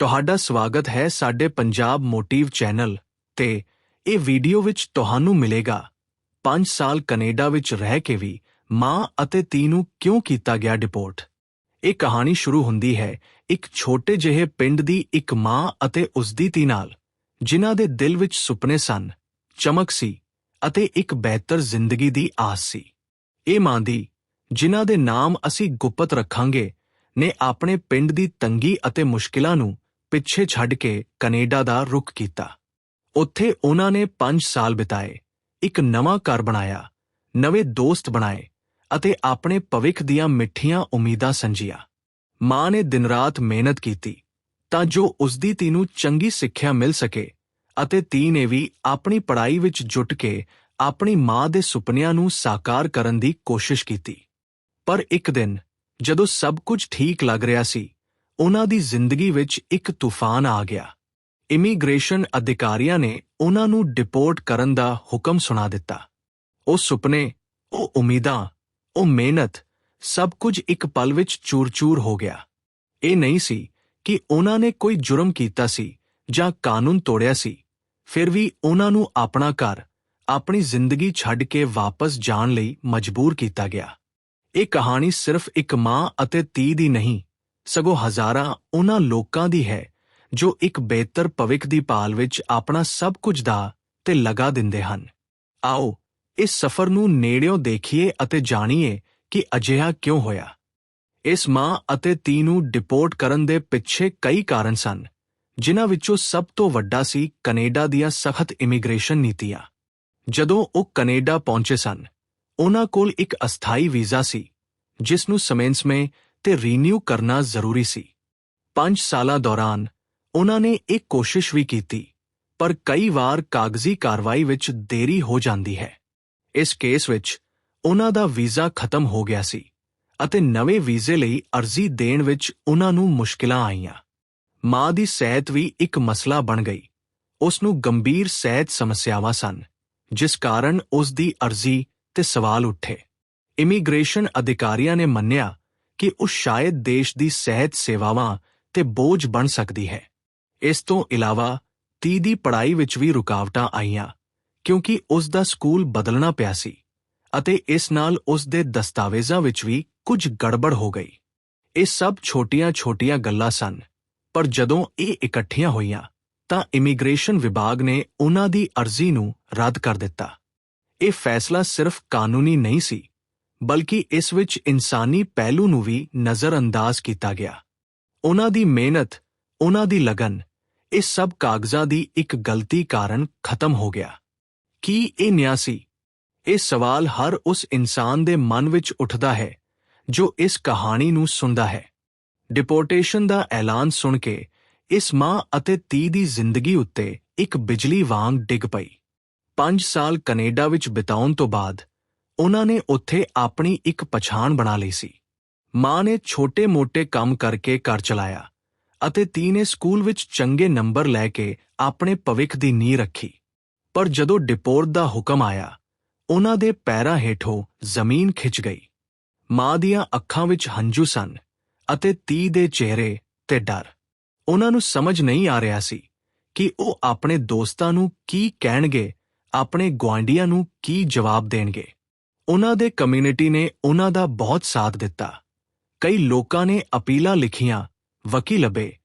ਤੁਹਾਡਾ ਸਵਾਗਤ ਹੈ ਸਾਡੇ ਪੰਜਾਬ ਮੋਟਿਵ ਚੈਨਲ ਤੇ ਇਹ ਵੀਡੀਓ ਵਿੱਚ ਤੁਹਾਨੂੰ ਮਿਲੇਗਾ। 5 ਸਾਲ ਕੈਨੇਡਾ ਵਿੱਚ ਰਹਿ ਕੇ ਵੀ ਮਾਂ ਅਤੇ ਧੀ ਨੂੰ ਕਿਉਂ ਕੀਤਾ ਗਿਆ ਡਿਪੋਰਟ ਇਹ ਕਹਾਣੀ ਸ਼ੁਰੂ ਹੁੰਦੀ ਹੈ ਇੱਕ ਛੋਟੇ ਜਿਹੇ ਪਿੰਡ ਦੀ ਇੱਕ ਮਾਂ ਅਤੇ ਉਸ ਦੀ ਧੀ ਨਾਲ, ਜਿਨ੍ਹਾਂ ਦੇ ਦਿਲ ਵਿੱਚ ਸੁਪਨੇ ਸਨ, ਚਮਕ ਸੀ ਅਤੇ ਇੱਕ ਬਿਹਤਰ ਜ਼ਿੰਦਗੀ ਦੀ ਆਸ ਸੀ। ਇਹ ਮਾਂ ਦੀ, ਜਿਨ੍ਹਾਂ ਦੇ ਨਾਮ ਅਸੀਂ ਗੁਪਤ ਰੱਖਾਂਗੇ, ਨੇ ਆਪਣੇ ਪਿੰਡ ਦੀ ਤੰਗੀ ਅਤੇ ਮੁਸ਼ਕਿਲਾਂ ਨੂੰ ਪਿੱਛੇ ਛੱਡ ਕੇ ਕੈਨੇਡਾ ਦਾ ਰੁਖ ਕੀਤਾ। ਉੱਥੇ ਉਹਨਾਂ ਨੇ 5 ਸਾਲ ਬਿਤਾਏ। ਇੱਕ ਨਵਾਂ ਘਰ ਬਣਾਇਆ, ਨਵੇਂ ਦੋਸਤ ਬਣਾਏ ਅਤੇ ਆਪਣੇ ਭਵਿੱਖ ਦੀਆਂ ਮਿੱਠੀਆਂ ਉਮੀਦਾਂ ਸੰਜੀਆਂ। ਮਾਂ ਨੇ ਦਿਨ-ਰਾਤ ਮਿਹਨਤ ਕੀਤੀ ਤਾਂ ਜੋ ਉਸ ਦੀ ਧੀ ਨੂੰ ਚੰਗੀ ਸਿੱਖਿਆ ਮਿਲ ਸਕੇ ਅਤੇ ਧੀ ਨੇ ਵੀ ਆਪਣੀ ਪੜ੍ਹਾਈ ਵਿੱਚ ਜੁਟ ਕੇ ਆਪਣੀ ਮਾਂ ਦੇ ਸੁਪਨਿਆਂ ਨੂੰ ਸਾਕਾਰ ਕਰਨ ਦੀ ਕੋਸ਼ਿਸ਼ ਕੀਤੀ। ਪਰ ਇੱਕ ਦਿਨ ਜਦੋਂ ਸਭ ਕੁਝ ਠੀਕ ਲੱਗ ਰਿਹਾ ਸੀ ਉਹਨਾਂ ਦੀ ਜ਼ਿੰਦਗੀ ਵਿੱਚ ਇੱਕ ਤੂਫਾਨ ਆ ਗਿਆ। ਇਮੀਗ੍ਰੇਸ਼ਨ ਅਧਿਕਾਰੀਆਂ ਨੇ ਉਹਨਾਂ ਨੂੰ ਡਿਪੋਰਟ ਕਰਨ ਦਾ ਹੁਕਮ ਸੁਣਾ ਦਿੱਤਾ। ਉਹ ਸੁਪਨੇ, ਉਹ ਉਮੀਦਾਂ, ਉਹ ਮਿਹਨਤ, ਸਭ ਕੁਝ ਇੱਕ ਪਲ ਵਿੱਚ ਚੂਰ-ਚੂਰ ਹੋ ਗਿਆ। ਇਹ ਨਹੀਂ ਸੀ ਕਿ ਉਹਨਾਂ ਨੇ ਕੋਈ ਜੁਰਮ ਕੀਤਾ ਸੀ ਜਾਂ ਕਾਨੂੰਨ ਤੋੜਿਆ ਸੀ। ਫਿਰ ਵੀ ਉਹਨਾਂ ਨੂੰ ਆਪਣਾ ਘਰ, ਆਪਣੀ ਜ਼ਿੰਦਗੀ ਛੱਡ ਕੇ ਵਾਪਸ ਜਾਣ ਲਈ ਮਜਬੂਰ ਕੀਤਾ ਗਿਆ। ਇਹ ਕਹਾਣੀ ਸਿਰਫ ਇੱਕ ਮਾਂ ਅਤੇ ਧੀ ਦੀ ਨਹੀਂ ਸਗੋਂ ਹਜ਼ਾਰਾਂ ਉਹਨਾਂ ਲੋਕਾਂ ਦੀ ਹੈ, ਜੋ ਇੱਕ ਬਿਹਤਰ ਭਵਿੱਖ ਦੀ ਭਾਲ ਵਿੱਚ ਆਪਣਾ ਸਭ ਕੁਝ ਦਾ ਤੇ ਲਗਾ ਦਿੰਦੇ ਹਨ। ਆਓ, ਇਸ ਸਫ਼ਰ ਨੂੰ ਨੇੜਿਓਂ ਦੇਖੀਏ ਅਤੇ ਜਾਣੀਏ ਕਿ ਅਜਿਹਾ ਕਿਉਂ ਹੋਇਆ। ਇਸ ਮਾਂ ਅਤੇ ਧੀ ਨੂੰ ਡਿਪੋਰਟ ਕਰਨ ਦੇ ਪਿੱਛੇ ਕਈ ਕਾਰਨ ਸਨ, ਜਿਨ੍ਹਾਂ ਵਿੱਚੋਂ ਸਭ ਤੋਂ ਵੱਡਾ ਸੀ ਕੈਨੇਡਾ ਦੀਆਂ ਸਖਤ ਇਮੀਗ੍ਰੇਸ਼ਨ ਨੀਤੀਆਂ। ਜਦੋਂ ਉਹ ਕੈਨੇਡਾ ਪਹੁੰਚੇ ਸਨ, ਉਹਨਾਂ ਕੋਲ ਇੱਕ ਅਸਥਾਈ ਵੀਜ਼ਾ ਸੀ, ਜਿਸ ਨੂੰ ਸਮੇਂ-ਸਮੇਂ ਤੇ ਰੀਨਿਊ ਕਰਨਾ ਜ਼ਰੂਰੀ ਸੀ। 5 ਸਾਲਾਂ ਦੌਰਾਨ ਉਹਨਾਂ ਨੇ ਇੱਕ ਕੋਸ਼ਿਸ਼ ਵੀ ਕੀਤੀ, ਪਰ ਕਈ ਵਾਰ ਕਾਗਜ਼ੀ ਕਾਰਵਾਈ ਵਿੱਚ ਦੇਰੀ ਹੋ ਜਾਂਦੀ ਹੈ। ਇਸ ਕੇਸ ਵਿੱਚ ਉਹਨਾਂ ਦਾ ਵੀਜ਼ਾ ਖਤਮ ਹੋ ਗਿਆ ਸੀ ਅਤੇ ਨਵੇਂ ਵੀਜ਼ੇ ਲਈ ਅਰਜ਼ੀ ਦੇਣ ਵਿੱਚ ਉਹਨਾਂ ਨੂੰ ਮੁਸ਼ਕਲਾਂ ਆਈਆਂ। ਮਾਂ ਦੀ ਸਿਹਤ ਵੀ ਇੱਕ ਮਸਲਾ ਬਣ ਗਈ। ਉਸ ਨੂੰ ਗੰਭੀਰ ਸਿਹਤ ਸਮੱਸਿਆਵਾਂ ਸਨ, ਜਿਸ ਕਾਰਨ ਉਸ ਦੀ ਅਰਜ਼ੀ ਤੇ ਸਵਾਲ ਉੱਠੇ। ਇਮੀਗ੍ਰੇਸ਼ਨ ਅਧਿਕਾਰੀਆਂ ਨੇ ਮੰਨਿਆ ਕਿ ਉਹ ਸ਼ਾਇਦ ਦੇਸ਼ ਦੀ ਸਿਹਤ ਸੇਵਾਵਾਂ ਤੇ ਬੋਝ ਬਣ ਸਕਦੀ ਹੈ। ਇਸ ਤੋਂ ਇਲਾਵਾ ਤੀ ਦੀ ਪੜ੍ਹਾਈ ਵਿੱਚ ਵੀ ਰੁਕਾਵਟਾਂ ਆਈਆਂ, ਕਿਉਂਕਿ ਉਸ ਦਾ ਸਕੂਲ ਬਦਲਣਾ ਪਿਆ ਸੀ ਅਤੇ ਇਸ ਨਾਲ ਉਸ ਦੇ ਦਸਤਾਵੇਜ਼ਾਂ ਵਿੱਚ ਵੀ ਕੁਝ ਗੜਬੜ ਹੋ ਗਈ। ਇਹ ਸਭ ਛੋਟੀਆਂ-ਛੋਟੀਆਂ ਗੱਲਾਂ ਸਨ, ਪਰ ਜਦੋਂ ਇਹ ਇਕੱਠੀਆਂ ਹੋਈਆਂ, ਤਾਂ ਇਮੀਗ੍ਰੇਸ਼ਨ ਵਿਭਾਗ ਨੇ ਉਹਨਾਂ ਦੀ ਅਰਜ਼ੀ ਨੂੰ ਰੱਦ ਕਰ ਦਿੱਤਾ। ਇਹ ਫੈਸਲਾ ਸਿਰਫ ਕਾਨੂੰਨੀ ਨਹੀਂ ਸੀ ਬਲਕਿ ਇਸ ਵਿੱਚ ਇਨਸਾਨੀ ਪਹਿਲੂ ਨੂੰ ਵੀ ਨਜ਼ਰਅੰਦਾਜ਼ ਕੀਤਾ ਗਿਆ। ਉਹਨਾਂ ਦੀ ਮਿਹਨਤ, ਉਹਨਾਂ ਦੀ ਲਗਨ, ਇਹ ਸਭ ਕਾਗਜ਼ਾਂ ਦੀ ਇੱਕ ਗਲਤੀ ਕਾਰਨ ਖਤਮ ਹੋ ਗਿਆ। ਕੀ ਇਹ ਨਿਆਂ ਸੀ? ਇਹ ਸਵਾਲ ਹਰ ਉਸ ਇਨਸਾਨ ਦੇ ਮਨ ਵਿੱਚ ਉੱਠਦਾ ਹੈ, ਜੋ ਇਸ ਕਹਾਣੀ ਨੂੰ ਸੁਣਦਾ ਹੈ। ਡਿਪੋਰਟੇਸ਼ਨ ਦਾ ਐਲਾਨ ਸੁਣ ਕੇ ਇਸ ਮਾਂ ਅਤੇ ਧੀ ਦੀ ਜ਼ਿੰਦਗੀ ਉੱਤੇ ਇੱਕ ਬਿਜਲੀ ਵਾਂਗ ਡਿੱਗ ਪਈ। 5 ਸਾਲ ਕੈਨੇਡਾ ਵਿੱਚ ਬਿਤਾਉਣ ਤੋਂ ਬਾਅਦ ਉਹਨਾਂ ਨੇ ਉੱਥੇ ਆਪਣੀ ਇੱਕ ਪਛਾਣ ਬਣਾ ਲਈ ਸੀ। ਮਾਂ ਨੇ ਛੋਟੇ-ਮੋਟੇ ਕੰਮ ਕਰਕੇ ਘਰ ਚਲਾਇਆ ਅਤੇ ਧੀ ਨੇ ਸਕੂਲ ਵਿੱਚ ਚੰਗੇ ਨੰਬਰ ਲੈ ਕੇ ਆਪਣੇ ਭਵਿੱਖ ਦੀ ਨੀਂਹ ਰੱਖੀ। ਪਰ ਜਦੋਂ ਡਿਪੋਰਟ ਦਾ ਹੁਕਮ ਆਇਆ, ਉਹਨਾਂ ਦੇ ਪੈਰਾਂ ਹੇਠੋਂ ਜ਼ਮੀਨ ਖਿੱਚ ਗਈ। ਮਾਂ ਦੀਆਂ ਅੱਖਾਂ ਵਿੱਚ ਹੰਝੂ ਸਨ ਅਤੇ ਤੀ ਦੇ ਚਿਹਰੇ ਤੇ ਡਰ। ਉਹਨਾਂ ਨੂੰ ਸਮਝ ਨਹੀਂ ਆ ਰਿਹਾ ਸੀ ਕਿ ਉਹ ਆਪਣੇ ਦੋਸਤਾਂ ਨੂੰ ਕੀ ਕਹਿਣਗੇ, ਆਪਣੇ ਗੁਆਂਢੀਆਂ ਨੂੰ ਕੀ ਜਵਾਬ ਦੇਣਗੇ। ਉਹਨਾਂ ਦੇ ਕਮਿਊਨਿਟੀ ਨੇ ਉਹਨਾਂ ਦਾ ਬਹੁਤ ਸਾਥ ਦਿੱਤਾ। ਕਈ ਲੋਕਾਂ ਨੇ ਅਪੀਲਾਂ ਲਿਖੀਆਂ ਵਕੀਲ ਲੱਭੇ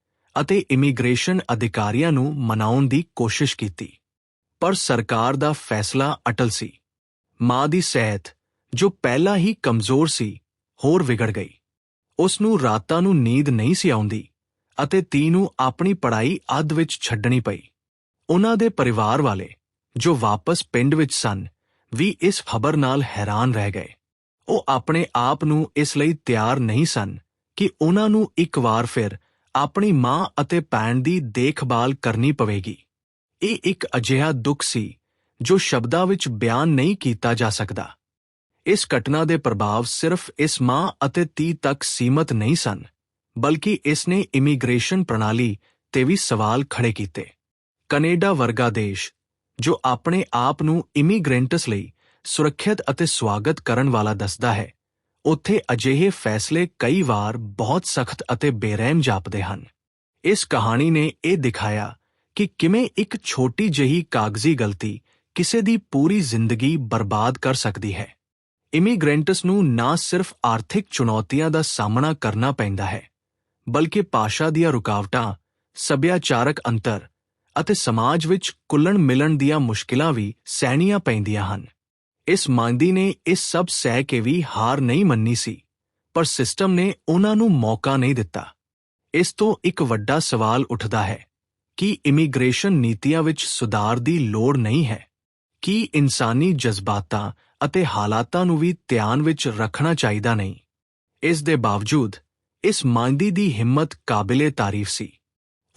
ਅਤੇ ਇਮੀਗ੍ਰੇਸ਼ਨ ਅਧਿਕਾਰੀਆਂ ਨੂੰ ਮਨਾਉਣ ਦੀ ਕੋਸ਼ਿਸ਼ ਕੀਤੀ। ਪਰ ਸਰਕਾਰ ਦਾ ਫੈਸਲਾ ਅਟਲ ਸੀ। ਮਾਂ ਦੀ ਸਿਹਤ, ਜੋ ਪਹਿਲਾਂ ਹੀ ਕਮਜ਼ੋਰ ਸੀ, ਹੋਰ ਵਿਗੜ ਗਈ। ਉਸ ਨੂੰ ਰਾਤਾਂ ਨੂੰ ਨੀਂਦ ਨਹੀਂ ਸੀ ਆਉਂਦੀ ਅਤੇ ਤੀ ਨੂੰ ਆਪਣੀ ਪੜ੍ਹਾਈ ਅੱਧ ਵਿੱਚ ਛੱਡਣੀ ਪਈ। ਉਹਨਾਂ ਦੇ ਪਰਿਵਾਰ ਵਾਲੇ, ਜੋ ਵਾਪਸ ਪਿੰਡ ਵਿੱਚ ਸਨ ਵੀ ਇਸ ਖਬਰ ਨਾਲ ਹੈਰਾਨ ਰਹਿ ਗਏ। ਉਹ ਆਪਣੇ ਆਪ ਨੂੰ ਇਸ ਲਈ ਤਿਆਰ ਨਹੀਂ ਸਨ ਕਿ ਉਹਨਾਂ ਨੂੰ ਇੱਕ ਵਾਰ ਫਿਰ ਆਪਣੀ ਮਾਂ ਅਤੇ ਭੈਣ ਦੀ ਦੇਖਭਾਲ ਕਰਨੀ ਪਵੇਗੀ। ਇਹ ਇੱਕ ਅਜਿਹਾ ਦੁੱਖ ਸੀ ਜੋ ਸ਼ਬਦਾਂ ਵਿੱਚ ਬਿਆਨ ਨਹੀਂ ਕੀਤਾ ਜਾ ਸਕਦਾ। ਇਸ ਘਟਨਾ ਦੇ ਪ੍ਰਭਾਵ ਸਿਰਫ ਇਸ ਮਾਂ ਅਤੇ ਤੀ ਤੱਕ ਸੀਮਤ ਨਹੀਂ ਸਨ, ਬਲਕਿ ਇਸ ਨੇ ਇਮੀਗ੍ਰੇਸ਼ਨ ਪ੍ਰਣਾਲੀ ਤੇ ਵੀ ਸਵਾਲ ਖੜੇ ਕੀਤੇ। ਕੈਨੇਡਾ ਵਰਗਾ ਦੇਸ਼ ਜੋ ਆਪਣੇ ਆਪ ਨੂੰ ਇਮੀਗ੍ਰੈਂਟਸ ਲਈ ਸੁਰੱਖਿਅਤ ਅਤੇ ਸਵਾਗਤ ਕਰਨ ਵਾਲਾ ਦੱਸਦਾ ਹੈ। ਉੱਥੇ ਅਜਿਹੇ ਫੈਸਲੇ ਕਈ ਵਾਰ ਬਹੁਤ ਸਖਤ ਅਤੇ ਬੇਰਹਿਮ ਜਾਪਦੇ ਹਨ। ਇਸ ਕਹਾਣੀ ਨੇ ਇਹ ਦਿਖਾਇਆ ਕਿ ਕਿਵੇਂ ਇੱਕ ਛੋਟੀ ਜਿਹੀ ਕਾਗਜ਼ੀ ਗਲਤੀ ਕਿਸੇ ਦੀ ਪੂਰੀ ਜ਼ਿੰਦਗੀ ਬਰਬਾਦ ਕਰ ਸਕਦੀ ਹੈ। ਇਮੀਗ੍ਰੈਂਟਸ ਨੂੰ ਨਾ ਸਿਰਫ ਆਰਥਿਕ ਚੁਣੌਤੀਆਂ ਦਾ ਸਾਹਮਣਾ ਕਰਨਾ ਪੈਂਦਾ ਹੈ, ਬਲਕਿ ਭਾਸ਼ਾ ਦੀਆਂ ਰੁਕਾਵਟਾਂ, ਸੱਭਿਆਚਾਰਕ ਅੰਤਰ ਅਤੇ ਸਮਾਜ ਵਿੱਚ ਕੁੱਲਣ ਮਿਲਣ ਦੀਆਂ ਮੁਸ਼ਕਿਲਾਂ ਵੀ ਸਹਿਣੀਆਂ ਪੈਂਦੀਆਂ ਹਨ। ਇਸ ਮੰਦੀ ਨੇ ਇਹ ਸਭ ਸਹਿ ਕੇ ਵੀ ਹਾਰ ਨਹੀਂ ਮੰਨੀ ਸੀ, ਪਰ ਸਿਸਟਮ ਨੇ ਉਹਨਾਂ ਨੂੰ ਮੌਕਾ ਨਹੀਂ ਦਿੱਤਾ। ਇਸ ਤੋਂ ਇੱਕ ਵੱਡਾ ਸਵਾਲ ਉੱਠਦਾ ਹੈ, ਕਿ ਇਮੀਗ੍ਰੇਸ਼ਨ ਨੀਤੀਆਂ ਵਿੱਚ ਸੁਧਾਰ ਦੀ ਲੋੜ ਨਹੀਂ ਹੈ? ਕੀ ਇਨਸਾਨੀ ਜਜ਼ਬਾਤਾਂ ਅਤੇ ਹਾਲਾਤਾਂ ਨੂੰ ਵੀ ਧਿਆਨ ਵਿੱਚ ਰੱਖਣਾ ਚਾਹੀਦਾ ਨਹੀਂ? ਇਸ ਦੇ ਬਾਵਜੂਦ, ਇਸ ਮੰਦੀ ਦੀ ਹਿੰਮਤ ਕਾਬਿਲੇ ਤਾਰੀਫ ਸੀ।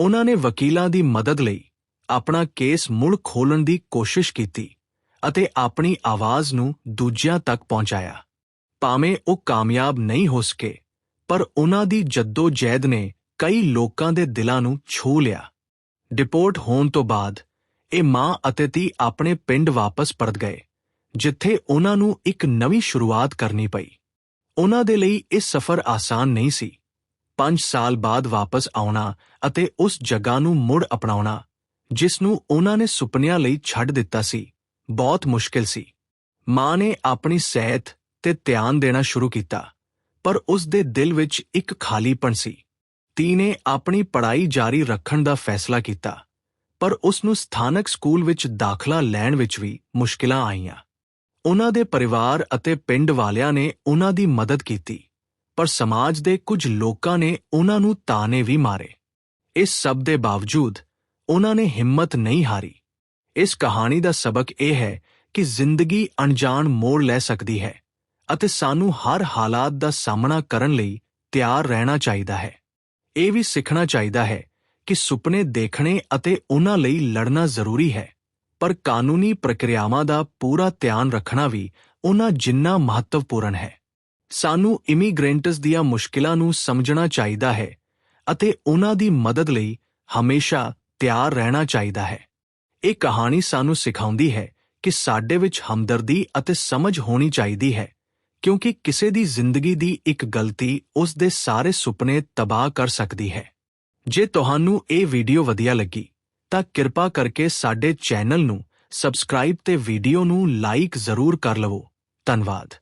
ਉਹਨਾਂ ਨੇ ਵਕੀਲਾਂ ਦੀ ਮਦਦ ਲਈ ਆਪਣਾ ਕੇਸ ਮੁੜ ਖੋਲਣ ਦੀ ਕੋਸ਼ਿਸ਼ ਕੀਤੀ ਅਤੇ ਆਪਣੀ ਆਵਾਜ਼ ਨੂੰ ਦੂਜਿਆਂ ਤੱਕ ਪਹੁੰਚਾਇਆ। ਭਾਵੇਂ ਉਹ ਕਾਮਯਾਬ ਨਹੀਂ ਹੋ ਸਕੇ, ਪਰ ਉਹਨਾਂ ਦੀ ਜੱਦੋ-ਜਹਿਦ ਨੇ ਕਈ ਲੋਕਾਂ ਦੇ ਦਿਲਾਂ ਨੂੰ ਛੂ ਲਿਆ। ਡਿਪੋਰਟ ਹੋਣ ਤੋਂ ਬਾਅਦ ਇਹ ਮਾਂ ਅਤੇ ਧੀ ਆਪਣੇ ਪਿੰਡ ਵਾਪਸ ਪਰਤ ਗਏ, ਜਿੱਥੇ ਉਹਨਾਂ ਨੂੰ ਇੱਕ ਨਵੀਂ ਸ਼ੁਰੂਆਤ ਕਰਨੀ ਪਈ। ਉਹਨਾਂ ਦੇ ਲਈ ਇਹ ਸਫ਼ਰ ਆਸਾਨ ਨਹੀਂ ਸੀ। 5 ਸਾਲ ਬਾਅਦ ਵਾਪਸ ਆਉਣਾ ਅਤੇ ਉਸ ਜਗ੍ਹਾ ਨੂੰ ਮੁੜ ਅਪਣਾਉਣਾ, ਜਿਸ ਨੂੰ ਉਹਨਾਂ ਨੇ ਸੁਪਨਿਆਂ ਲਈ ਛੱਡ ਦਿੱਤਾ ਸੀ, ਬਹੁਤ ਮੁਸ਼ਕਿਲ ਸੀ। ਮਾਂ ਨੇ ਆਪਣੀ ਸਿਹਤ ਤੇ ਧਿਆਨ ਦੇਣਾ ਸ਼ੁਰੂ ਕੀਤਾ, ਪਰ ਉਸ ਦੇ ਦਿਲ ਵਿੱਚ ਇੱਕ ਖਾਲੀਪਣ ਸੀ। ਧੀ ਨੇ ਆਪਣੀ ਪੜ੍ਹਾਈ ਜਾਰੀ ਰੱਖਣ ਦਾ ਫੈਸਲਾ ਕੀਤਾ, ਪਰ ਉਸ ਨੂੰ ਸਥਾਨਕ ਸਕੂਲ ਵਿੱਚ ਦਾਖਲਾ ਲੈਣ ਵਿੱਚ ਵੀ ਮੁਸ਼ਕਿਲਾਂ ਆਈਆਂ। ਉਹਨਾਂ ਦੇ ਪਰਿਵਾਰ ਅਤੇ ਪਿੰਡ ਵਾਲਿਆਂ ਨੇ ਉਹਨਾਂ ਦੀ ਮਦਦ ਕੀਤੀ। ਪਰ ਸਮਾਜ ਦੇ ਕੁਝ ਲੋਕਾਂ ਨੇ ਉਹਨਾਂ ਨੂੰ ਤਾਨੇ ਵੀ ਮਾਰੇ। ਇਸ ਸਭ ਦੇ ਬਾਵਜੂਦ ਉਹਨਾਂ ਨੇ ਹਿੰਮਤ ਨਹੀਂ ਹਾਰੀ। ਇਸ ਕਹਾਣੀ ਦਾ ਸਬਕ ਇਹ ਹੈ ਕਿ ਜ਼ਿੰਦਗੀ ਅਣਜਾਣ ਮੋੜ ਲੈ ਸਕਦੀ ਹੈ ਅਤੇ ਸਾਨੂੰ ਹਰ ਹਾਲਾਤ ਦਾ ਸਾਹਮਣਾ ਕਰਨ ਲਈ ਤਿਆਰ ਰਹਿਣਾ ਚਾਹੀਦਾ ਹੈ। ਇਹ ਵੀ ਸਿੱਖਣਾ ਚਾਹੀਦਾ ਹੈ ਕਿ ਸੁਪਨੇ ਦੇਖਣੇ ਅਤੇ ਉਹਨਾਂ ਲਈ ਲੜਨਾ ਜ਼ਰੂਰੀ ਹੈ, ਪਰ ਕਾਨੂੰਨੀ ਪ੍ਰਕਿਰਿਆਵਾਂ ਦਾ ਪੂਰਾ ਧਿਆਨ ਰੱਖਣਾ ਵੀ ਉਹਨਾਂ ਜਿੰਨਾ ਮਹੱਤਵਪੂਰਨ ਹੈ। ਸਾਨੂੰ ਇਮੀਗ੍ਰੈਂਟਸ ਦੀਆਂ ਮੁਸ਼ਕਿਲਾਂ ਨੂੰ ਸਮਝਣਾ ਚਾਹੀਦਾ ਹੈ ਅਤੇ ਉਹਨਾਂ ਦੀ ਮਦਦ ਲਈ ਹਮੇਸ਼ਾ ਤਿਆਰ ਰਹਿਣਾ ਚਾਹੀਦਾ ਹੈ। ਇਹ ਕਹਾਣੀ ਸਾਨੂੰ ਸਿਖਾਉਂਦੀ ਹੈ ਕਿ ਸਾਡੇ ਵਿੱਚ ਹਮਦਰਦੀ ਅਤੇ ਸਮਝ ਹੋਣੀ ਚਾਹੀਦੀ ਹੈ, ਕਿਉਂਕਿ ਕਿਸੇ ਦੀ ਜ਼ਿੰਦਗੀ ਦੀ ਇੱਕ ਗਲਤੀ ਉਸ ਦੇ ਸਾਰੇ ਸੁਪਨੇ ਤਬਾਹ ਕਰ ਸਕਦੀ ਹੈ। ਜੇ ਤੁਹਾਨੂੰ ਇਹ ਵੀਡੀਓ ਵਧੀਆ ਲੱਗੀ, ਤਾਂ ਕਿਰਪਾ ਕਰਕੇ ਸਾਡੇ ਚੈਨਲ ਨੂੰ ਸਬਸਕ੍ਰਾਈਬ ਤੇ ਵੀਡੀਓ ਨੂੰ ਲਾਈਕ ਜ਼ਰੂਰ ਕਰ ਲਵੋ। ਧੰਨਵਾਦ।